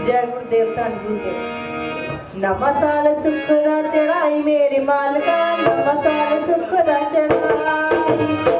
ਜੈ ਗੁਰੂ ਦੇਵ ਧੰਨ ਗੁਰਦੇਵ ਨਵਾਂ ਸਾਲ ਸੁੱਖ ਦਾ ਚੜਾਈ ਮੇਰੀ ਮਾਲਕਾ ਨਵਾਂ ਸਾਲ ਸੁੱਖ ਦਾ ਚੜਾਈ